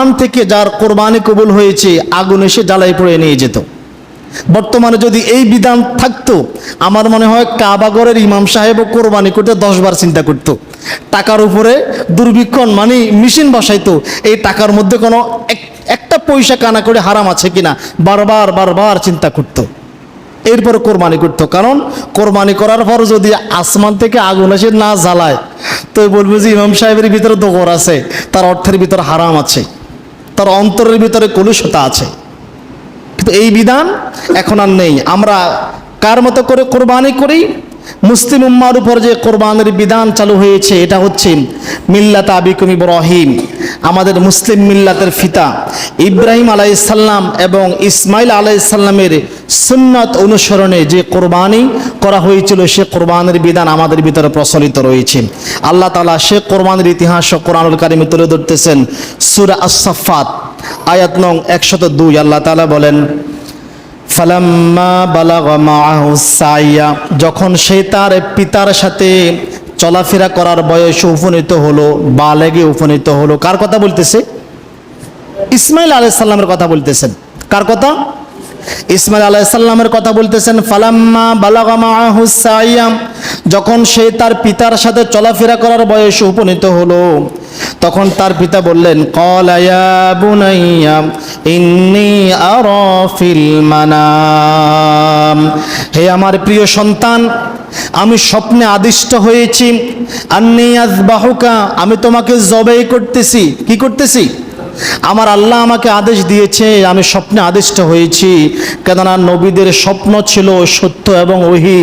আন থেকে যার কোরবানি কবুল হয়েছে, আগুন এসে জ্বালাই পড়ে নিয়ে যেত। বর্তমানে যদি এই বিধান থাকতো, আমার মনে হয় কাবাগরের ইমাম সাহেবও কোরবানি করতে দশবার চিন্তা করত। টাকার উপরে দুর্ভিক্ষণ মানে মেশিন বসাইতো, এই টাকার মধ্যে কোনো এক- একটা পয়সা কানা করে হারাম আছে কিনা, বারবার বারবার চিন্তা করতো। এরপরে কোরবানি করতো, কারণ কোরবানি করার পর যদি আসমান থেকে আগুন এসে না জ্বালায়, তো বলব যে ইমাম সাহেবের ভিতরে দোগর আছে, তার অর্থের ভিতরে হারাম আছে। তার অন্তরের ভিতরে কলুষতা আছে। কিন্তু এই বিধান এখন আর নেই। আমরা কার মতো করে কোরবানি করি? মুসলিম উম্মার উপর যে কোরবানির বিধান চালু হয়েছে, এটা হচ্ছে মিল্লাত আবিকুম ইব্রাহিম, আমাদের মুসলিম মিল্লাতের ফিতা। ইব্রাহিম আলাইসাল্লাম এবং ইসমাইল আলাইসাল্লামের সুন্নত অনুসরণে যে কোরবানি করা হয়েছিল, সে কোরবানের বিধান আমাদের ভিতরে প্রচলিত রয়েছে। আল্লাহ তালা সে কোরবানের ইতিহাস কোরআনুল কারিমে তুলে ধরতেছেন, সুরা আসাফাত আয়াত নং একশত দুই। আল্লাহ তালা বলেন যখন সে তার পিতার সাথে চলাফেরা করার বয়সে উপনীত হলো, বালেগে উপনীত হলো, কার কথা বলতেছে? ইসমাইল আলাইহিস সালামের কথা বলতেছেন। কার কথা? ইসমাইল আলাইহিস সালামের কথা বলতেছেন, ফালাম্মা বালাগা মাআহু সাইয়া যখন সে তার পিতার সাথে চলাফেরা করার বয়সে উপনীত হলো, তখন তার পিতা বললেন মানাম। হে আমার প্রিয় সন্তান, আমি স্বপ্নে আদিষ্ট হয়েছি। আন্নি আযবাহুকা, আমি তোমাকে জবাই করতেছি। কি করতেছি? আমার আল্লাহ আমাকে আদেশ দিয়েছে, আমি স্বপ্নে আদিষ্ট হয়েছি। কেননা নবীদের স্বপ্ন ছিল সত্য এবং ওহি।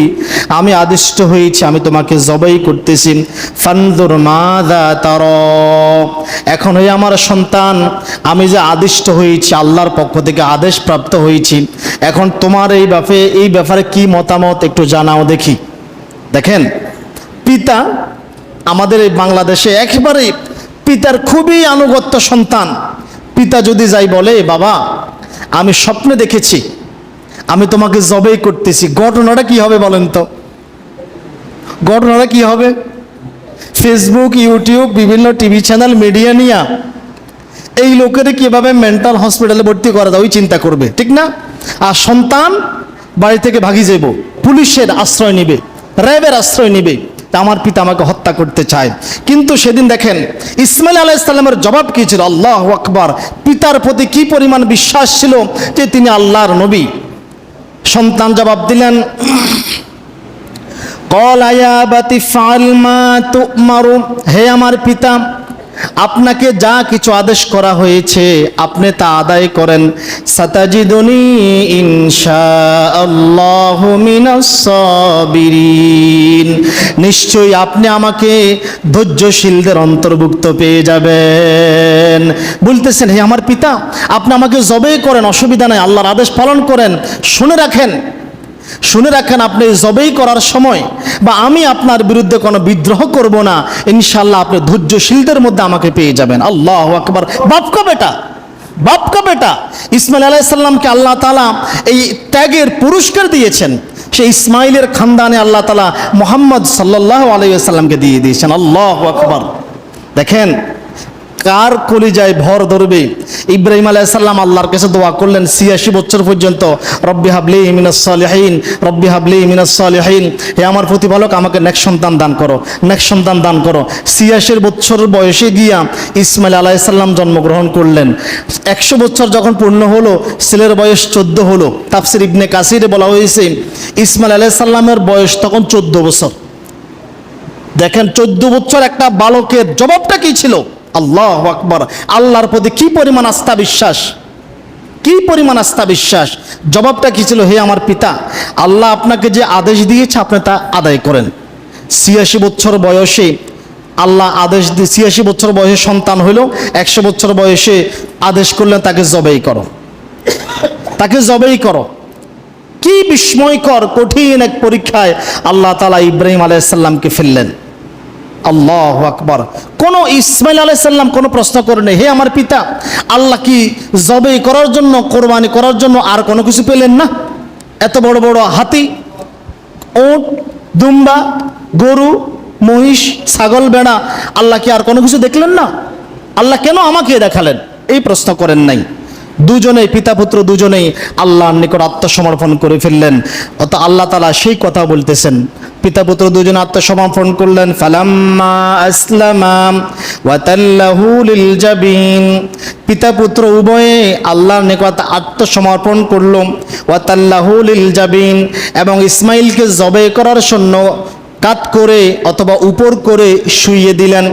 আমি আদিষ্ট হয়েছি, আমি তোমাকে জবাই করতেছি। ফান্দুর মাদা তার। এখন হয়ে আমার সন্তান, আমি যে আদিষ্ট হয়েছি, আল্লাহর পক্ষ থেকে আদেশ প্রাপ্ত হয়েছি। এখন তোমার এই ব্যাপারে এই ব্যাপারে কি মতামত একটু জানাও দেখি। দেখেন, পিতা আমাদের এই বাংলাদেশে একেবারে পিতার খুবই আনুগত্য সন্তান। পিতা যদি যাই বলে, বাবা, আমি স্বপ্নে দেখেছি, আমি তোমাকে জবেই করতেছি, ঘটনাটা কি হবে বলেন তো? ঘটনাটা কি হবে? ফেসবুক ইউটিউব বিভিন্ন টিভি চ্যানেল মিডিয়া নিয়ে এই লোকের কীভাবে মেন্টাল হসপিটালে ভর্তি করা যায়, ওই চিন্তা করবে, ঠিক না? আর সন্তান বাড়ি থেকে ভাগি যাব পুলিশের আশ্রয় নিবে, র্যাবের আশ্রয় নিবে তা আমার পিতা আমাকে হত্যা করতে চায়। কিন্তু সেদিন দেখেন, ইসমাইল আলাহ ইসলামের জবাব কি ছিল? আল্লাহ আকবর। পিতার প্রতি কি পরিমাণ বিশ্বাস ছিল? যে তিনি আল্লাহর নবী। সন্তান জবাব দিলেন, কল আয়া বাতি ফাল মা তুমারু। হে আমার পিতা আপনাকে যা কিছু আদেশ করা হয়েছে, আপনি তা আদায় করেন। সাতাজিদুনি ইনশা আল্লাহ মিনাস-সাবিরিন নিশ্চয়ই আপনি আমাকে ধৈর্যশীলদের অন্তর্ভুক্ত পেয়ে যাবেন। বলতেছেন, হে আমার পিতা, আপনি আমাকে জবে করেন, অসুবিধা নাই, আল্লাহর আদেশ পালন করেন, শুনে রাখেন। শুনে রাখেন, আপনি জবেই করার সময় বা আমি আপনার বিরুদ্ধে কোনো বিদ্রোহ করব না ইনশাল্লাহ আপনি ধৈর্যশীলদের মধ্যে আমাকে পেয়ে যাবেন। আল্লাহ আকবার। বাপকা বেটা? বাপকা বেটা? ইসমাইল আলাইসাল্লামকে আল্লাহ তালা এই ত্যাগের পুরস্কার দিয়েছেন। সে ইসমাইলের খানদানে আল্লাহ তালা মোহাম্মদ সাল্লাহ আলাইসাল্লামকে দিয়ে দিয়েছেন। আল্লাহ আকবার। দেখেন কার কলিজায় ভর ধরবে? ইব্রাহিম আলাইসাল্লাম আল্লাহর কাছে দোয়া করলেন, ছিয়াশি বছর পর্যন্ত, রব্বি হাবলি মিনাস সালিহিন, রব্বি হাবলি মিনাস সালিহিন। হে আমার প্রতিপালক, আমাকে নেক সন্তান দান করো, নেক সন্তান দান করো। ছিয়াশির বছর বয়সে গিয়া ইসমাইল আলাইসাল্লাম জন্মগ্রহণ করলেন। একশো বছর যখন পূর্ণ হলো, ছেলের বয়স চোদ্দ হলো। তাফসির ইবনে কাসিরে বলা হয়েছে, ইসমাইল আলাইসাল্লামের বয়স তখন চোদ্দ বছর। দেখেন, চোদ্দ বছর একটা বালকের জবাবটা কি ছিল? আল্লাহ আকবর। আল্লাহর প্রতি কি পরিমাণ আস্থা বিশ্বাস? কি পরিমাণ আস্থা বিশ্বাস? জবাবটা কি ছিল, হে আমার পিতা? আল্লাহ আপনাকে যে আদেশ দিয়েছে, আপনি তা আদায় করেন। ছিয়াশি বছর বয়সে আল্লাহ আদেশ দিয়ে ছিয়াশি বছর বয়সে সন্তান হইল, একশো বছর বয়সে আদেশ করলেন তাকে জবেই করো। তাকে জবেই করো। কি বিস্ময়কর, কঠিন এক পরীক্ষায় আল্লাহ তালা ইব্রাহিম আলাইসাল্লামকে ফেললেন। আল্লাহ আকবর। কোন ইসমাইল আলাইসাল্লাম কোনো প্রশ্ন করেনি হে আমার পিতা, আল্লাহ কি জবে করার জন্য, কোরবানি করার জন্য আর কোনো কিছু পেলেন না? এত বড় বড় হাতি ওট দুম্বা, গরু, মহিষ, ছাগল, বেড়া, আল্লাহ কি আর কোনো কিছু দেখলেন না? আল্লাহ কেন আমাকে দেখালেন? এই প্রশ্ন করেন নাই। দুজনেই পিতা পুত্র, দুজনেই আল্লাহর নিকট আত্মসমর্পণ করে ফেললেন। অত আল্লাহ তালা সেই কথা বলতেছেন। পিতা পুত্র দুজন আত্মসমর্পণ করলেন, ফালাম্মা আসলামাম ওয়াতাল্লাহু লিল জাবিন। পিতা পুত্র উভয়ে আল্লাহর নিকট আত্মসমর্পণ করল ওয়াতাল্লাহু লিল জাবিন, এবং ইসমাইলকে জবে করার জন্য কাত করে অথবা উপর করে শুইয়ে দিলেন।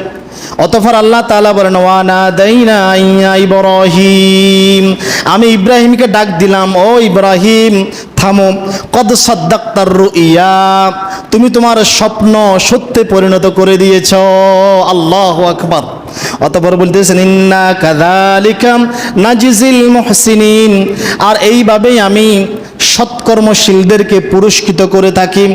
অতঃপর আল্লাহ তাআলা বলেন ওয়ানা দাইনা ইয়া ইব্রাহিম। আমি ইব্রাহিমকে ডাক দিলাম, ও ইব্রাহিম, থামো। কদ সদ্দাক্তার রুইয়া, তুমি তোমার স্বপ্ন সত্যে পরিণত করে দিয়েছ। আল্লাহ আকবার। অতপর বলতেছেন, ইন্না কাযালিকাম নাজিজিল মুহসিনিন। আর এইভাবেই আমি সৎকর্মশীলদেরকে পুরস্কৃত করে থাকি।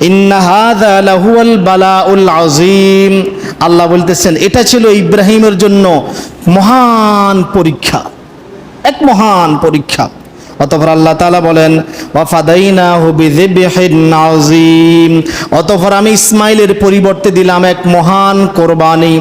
ইন্না হাযা লাহুয়াল বালাউল আযীম। আল্লাহ বলতেছেন, এটা ছিল ইব্রাহিমের জন্য মহান পরীক্ষা, এক মহান পরীক্ষা। অতফর আল্লাহ তালা বলেন অতঃপর আমি ইসমাইলের পরিবর্তে দিলাম এক মহান কোরবানি।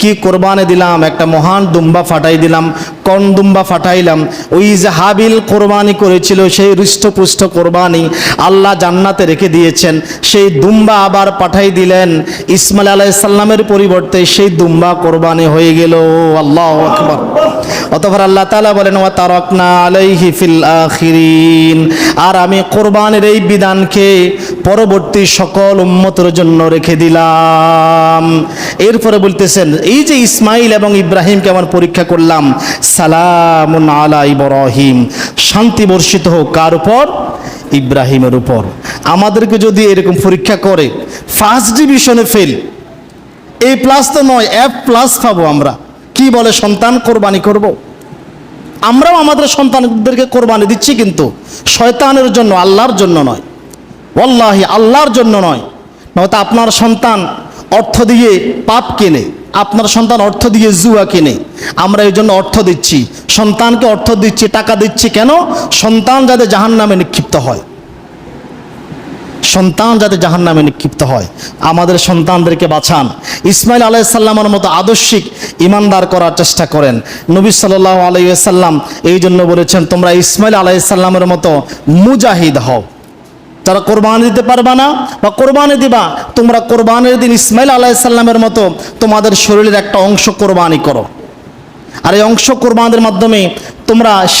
কি কোরবানে দিলাম? একটা মহান দুম্বা ফাটাই দিলাম। কোন দুম্বা ফাটাইলাম। ওই যে হাবিল কোরবানি করেছিল, সেই হৃষ্টপুষ্ট কোরবানি আল্লাহ জান্নাতে রেখে দিয়েছেন। সেই দুম্বা আবার পাঠাই দিলেন। ইসমাইল আলাইসাল্লামের পরিবর্তে সেই দুম্বা কোরবানি হয়ে গেল। আল্লাহ আকবার। অতঃপর আল্লাহ তাআলা বলেন, ওয়া তারাকনা আলাইহি ফিল আখিরিন। আর আমি কোরবানের এই বিধানকে পরবর্তী সকল উম্মতের জন্য রেখে দিলাম। এরপরে বলতেছেন, এই যে ইসমাইল এবং ইব্রাহিমকে আমার পরীক্ষা করলাম, সালামুন আলা ইব্রাহিম। শান্তি বর্ষিত হোক, কার উপর? ইব্রাহিমের উপর। আমাদেরকে যদি এরকম পরীক্ষা করে ফার্স্ট ডিভিশনে ফেল এ প্লাস তো নয় এফ প্লাস পাবো আমরা। কি বলে, সন্তান কোরবানি করব। আমরাও আমাদের সন্তানদেরকে কোরবানি দিচ্ছি কিন্তু, শয়তানের জন্য, আল্লাহর জন্য নয়। ওয়াল্লাহি, আল্লাহর জন্য নয়। নয়তো আপনার সন্তান অর্থ দিয়ে পাপ কেনে, আপনার সন্তান অর্থ দিয়ে জুয়া কেনে, আমরা এই জন্য অর্থ দিচ্ছি। সন্তানকে অর্থ দিচ্ছি, টাকা দিচ্ছি কেন? সন্তান যাতে জাহান নামে নিক্ষিপ্ত হয়। সন্তান যাতে জাহান নামে নিক্ষিপ্ত হয়। আমাদের সন্তানদেরকে বাঁচান। ইসমাইল আলাইসাল্লামের মতো আদর্শিক ইমানদার করার চেষ্টা করেন। নবী সাল্লাহ আলাইসাল্লাম এই জন্য বলেছেন, তোমরা ইসমাইল আলাইসাল্লামের মতো মুজাহিদ হও। যারা কোরবানি দিতে পারবা না বা কোরবানি দিবা, তোমরা কোরবানির দিন ইসমাইল আলাইসাল্লামের মতো তোমাদের শরীরের একটা অংশ কোরবানি করো। আর এই অংশ কোরবানির মাধ্যমে তোমরা সেই